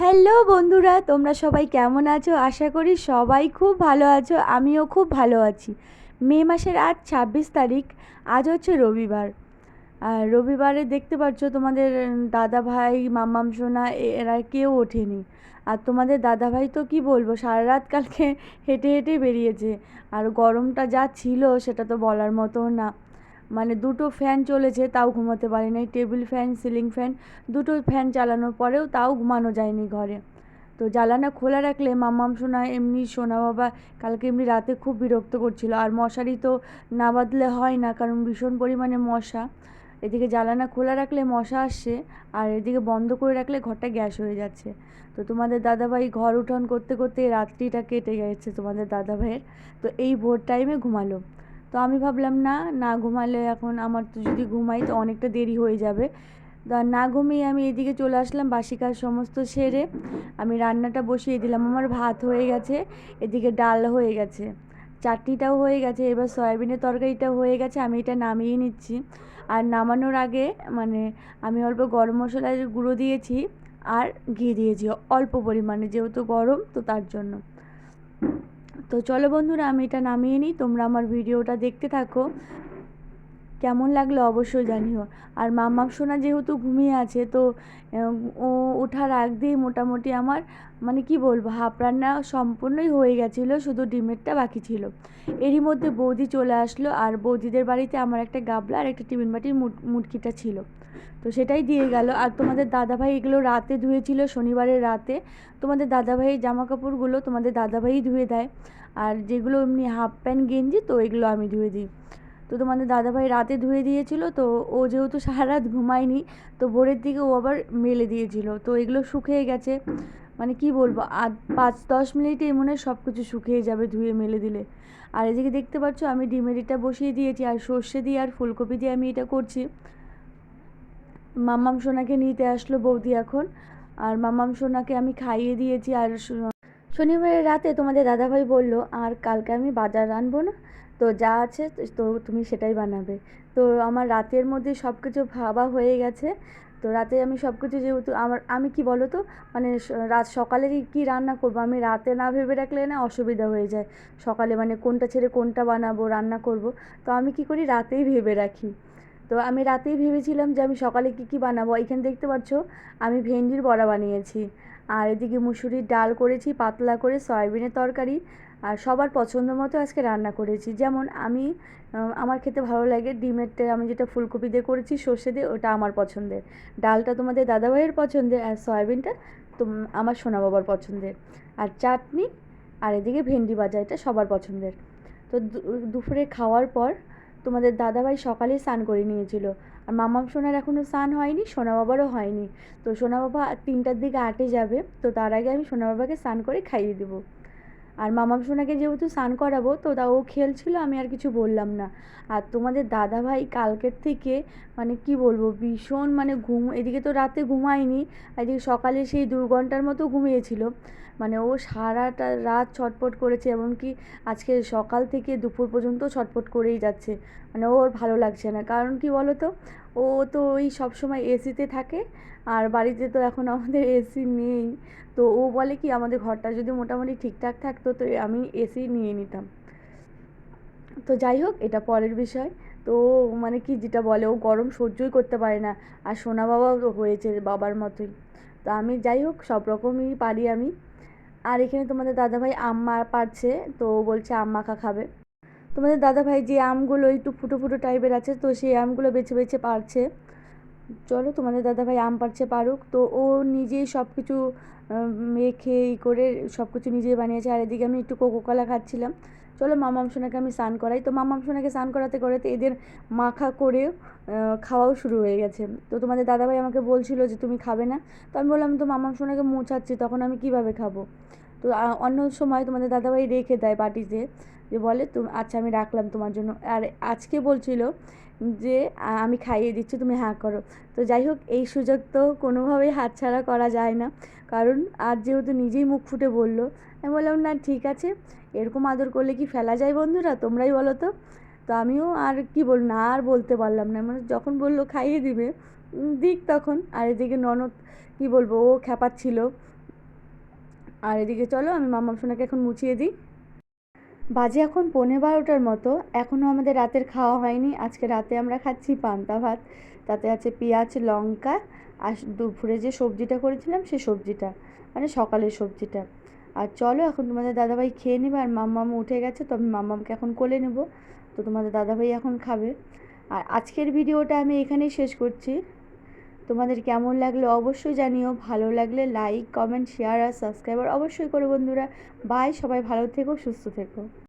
Hello বন্ধুরা, তোমরা সবাই কেমন আছো? আশা করি সবাই খুব ভালো আছো, আমিও খুব ভালো আছি। মে মাসের আজ ছাব্বিশ তারিখ, আজ হচ্ছে রবিবার। আর রবিবারে দেখতে পাচ্ছ তোমাদের দাদা ভাই, মাম্মাম সোনা এরা কেউ ওঠেনি। আর তোমাদের দাদা ভাই তো কি বলব, সারা রাত কালকে হেঁটে হেঁটে বেরিয়েছে। আর গরমটা যা ছিল সেটা তো বলার মতো না। মানে দুটো ফ্যান চলেছে, তাও ঘুমাতে পারি নাই। টেবিল ফ্যান সিলিং ফ্যান দুটো ফ্যান চালানোর পরেও তাও ঘুমানো যায়নি ঘরে। তো জ্বালানা খোলা রাখলে মাম্মাম সোনা, এমনি সোনা বাবা কালকে এমনি রাতে খুব বিরক্ত করছিল। আর মশারি তো না বাঁধলে হয় না, কারণ ভীষণ পরিমাণে মশা। এদিকে জ্বালানা খোলা রাখলে মশা আসছে, আর এদিকে বন্ধ করে রাখলে ঘরটা গ্যাস হয়ে যাচ্ছে। তো তোমাদের দাদাভাই ঘর উঠোন করতে করতে রাত্রিটা কেটে গেছে তোমাদের দাদাভাইয়ের। তো এই ভোর টাইমে ঘুমালো। তো আমি ভাবলাম, না না ঘুমালে এখন আমার তো যদি ঘুমাই তো অনেকটা দেরি হয়ে যাবে। তা না ঘুমিয়ে আমি এদিকে চলে আসলাম বাসি কাজ সমস্ত সেরে। আমি রান্নাটা বসিয়ে দিলাম, আমার ভাত হয়ে গেছে, এদিকে ডাল হয়ে গেছে, চাটনিটাও হয়ে গেছে, এবার সয়াবিনের তরকারিটাও হয়ে গেছে, আমি এটা নামিয়ে নিচ্ছি। আর নামানোর আগে মানে আমি অল্প গরম মশলার গুঁড়ো দিয়েছি আর ঘি দিয়েছি, অল্প পরিমাণে যেহেতু গরম তো তার জন্য। তো চলো বন্ধুরা, আমি এটা নামিয়ে নিই। তোমরা আমার ভিডিওটা দেখতে থাকো। কেমন লাগল অবশ্যই জানিও। আর মাম্মাম সোনা যেহেতু ঘুমিয়ে আছে, তো ও ওঠার আগ দিয়ে মোটামুটি আমার মানে কি বলব, হাফ রান্না সম্পূর্ণই হয়ে গেছিল, শুধু ডিমেরটা বাকি ছিল। এরই মধ্যে বৌদি চলে আসলো, আর বৌদিদের বাড়িতে আমার একটা গাবলা আর একটা টিফিন বাটির মুট, মুটকিটা ছিল। তো সেটাই দিয়ে গেল। আর তোমাদের দাদাভাই এগুলো রাতে ধুয়েছিল, শনিবারের রাতে। তোমাদের দাদাভাইয়ের জামা কাপড়গুলো তোমাদের দাদাভাই ধুয়ে দেয়। আর যেগুলো এমনি হাফ প্যান্ট গেঞ্জি, তো এগুলো আমি ধুয়ে দিই। তো তোমাদের দাদাভাই রাতে ধুয়ে দিয়েছিল, তো ও যেহেতু সারা রাত ঘুমায়নি, তো ভোরের দিকে ও আবার মেলে দিয়েছিল। তো এগুলো শুকিয়ে গেছে। মানে কি বলব আর পাঁচ দশ মিনিটে মনে হয় সব কিছু শুকিয়ে যাবে ধুয়ে মেলে দিলে। আর এদিকে দেখতে পাচ্ছ, আমি ডিমের এটা বসিয়ে দিয়েছি, আর সর্ষে দিয়ে আর ফুলকপি দিয়ে আমি এটা করছি। মাম্মাম সোনাকে নিতে আসলো বৌদি এখন। আর মাম্মাম সোনাকে আমি খাইয়ে দিয়েছি আর শনিবারের রাতে তোমাদের দাদাভাই বলল, আর কালকে আমি বাজার আনব না? তো যা আছে তো তুমি সেটাই বানাবে। তো আমার রাতের মধ্যে সব কিছু ভাবা হয়ে গেছে। তো রাতে আমি সব কিছু যেহেতু আমার, আমি কি বলো তো? মানে রাত সকালে কি রান্না করব? আমি রাতে না ভেবে রাখলে না অসুবিধা হয়ে যায়। সকালে মানে কোনটা ছেড়ে কোনটা বানাবো, রান্না করব? তো আমি কি করি? রাতেই ভেবে রাখি। তো আমি রাতেই ভেবেছিলাম যে আমি সকালে কী কী বানাবো এখানে দেখতে পাচ্ছ আমি ভেন্ডির বড়া বানিয়েছি। আর এদিকে মুসুরির ডাল করেছি, পাতলা করে সয়াবিনের তরকারি, আর সবার পছন্দ মতো আজকে রান্না করেছি। যেমন আমি আমার খেতে ভালো লাগে ডিমেরটা, আমি যেটা ফুলকপি দিয়ে করেছি সর্ষে দিয়ে, ওটা আমার পছন্দের। ডালটা তোমাদের দাদাভাইয়ের পছন্দের আর সয়াবিনটা তো আমার সোনা বাবার পছন্দের। আর চাটনি, আর এদিকে ভেন্ডি ভাজা, এটা সবার পছন্দের। তো দুপুরে খাওয়ার পর তোমাদের দাদাভাই সকালে স্নান করে নিয়েছিল। আর মামাম সোনার এখনও স্নান হয়নি সোনা বাবারও হয়নি। তো সোনা বাবা তিনটার দিকে আটে যাবে, তো তার আগে আমি সোনা বাবাকে স্নান করে খাইয়ে দেবো। আর মামাম সোনাকে যেহেতু স্নান করাবো, তো তা ও খেলছিল, আমি আর কিছু বললাম না। আর তোমাদের দাদা ভাই কালকের থেকে মানে কি বলব, ভীষণ মানে ঘুম, এদিকে তো রাতে ঘুমায়নি এদিকে সকালে সেই দু ঘণ্টার মতো ঘুমিয়েছিল। মানে ও সারাটা রাত ছটপট করেছে, এমনকি আজকে সকাল থেকে দুপুর পর্যন্ত ছটপট করেই যাচ্ছে। মানে ওর ভালো লাগছে না, কারণ কি বলো তো ও তো ওই সবসময় এসিতে থাকে, আর বাড়িতে তো এখন আমাদের এসি নেই। তো ও বলে কি, আমাদের ঘরটা যদি মোটামুটি ঠিকঠাক থাকতো তো আমি এসি নিয়ে নিতাম। তো যাই হোক, এটা পরের বিষয়। তো মানে কি যেটা বলে, ও গরম সহ্যই করতে পারে না, আর সোনা বাবাও হয়েছে বাবার মতোই। তো আমি যাই হোক, সব রকমই পারি আমি। আর এখানে তোমাদের দাদাভাই আম্মা পারছে, তো বলছে আম মাখা খাবে। তোমাদের দাদাভাই যে আমগুলো একটু ফুটো ফুটো টাইপের আছে, তো সেই আমগুলো বেছে বেছে পারছে। চলো, তোমাদের দাদাভাই আম পাড়ছে পারুক। তো ও নিজেই সব কিছু মেখে ই করে সব কিছু নিজেই বানিয়েছে। আর এদিকে আমি একটু কোকো কলা খাচ্ছিলাম। চলো, মামাম সোনাকে আমি স্নান করাই। তো মামাম সোনাকে স্নান করাতে করাতে এদের মাখা করে খাওয়াও শুরু হয়ে গেছে। তো তোমাদের দাদাভাই আমাকে বলছিল যে, তুমি খাবে না? তো আমি বললাম, তো মামাম সোনাকে মোছাচ্ছি, তখন আমি কীভাবে খাব? তো অন্য সময় তোমাদের দাদাভাই রেখে দেয় বাটিতে যে বলে তুমি আচ্ছা আমি রাখলাম তোমার জন্য। আর আজকে বলছিল যে আমি খাইয়ে দিচ্ছি, তুমি হ্যাঁ করো। তো যাই হোক, এই সুযোগ তো কোনোভাবেই হাতছাড়া করা যায় না। কারণ আজ যেহেতু নিজেই মুখ ফুটে বলল, আমি বললাম, না, ঠিক আছে, এরকম আদর করলে কি ফেলা যায় বন্ধুরা? তোমরাই বলো তো। তো আমিও আর কি বল, না আর বলতে পারলাম না। মানে যখন বলল, খাইয়ে দিবে। দিক তখন। আর এদিকে ননদ, কি বলব, ও খ্যাপাচ্ছিল। আর এদিকে চলো, আমি মাম্মাম সোনাকে এখন মুছিয়ে দিই। বাজে এখন পৌনে বারোটার মতো, এখনও আমাদের রাতের খাওয়া হয়নি। আজকে রাতে আমরা খাচ্ছি পান্তা ভাত। তাতে আছে পেঁয়াজ, লঙ্কা, আর দুপুরে যে সবজিটা করেছিলাম সেই সবজিটা মানে সকালের সবজিটা। আর চলো, এখন তোমাদের দাদাভাই খেয়ে নেবে, আর মাম্মাম উঠে গেছে, তো আমি মাম্মামকে এখন কোলে নেব। তো তোমাদের দাদাভাই এখন খাবে। আর আজকের ভিডিওটা আমি এখানেই শেষ করছি। তোমাদের কেমন লাগল অবশ্যই জানিও, ভালো লাগলে লাইক কমেন্ট শেয়ার আর সাবস্ক্রাইবার অবশ্যই করো বন্ধুরা। বাই সবাই ভালো থেকো, সুস্থ থেকো।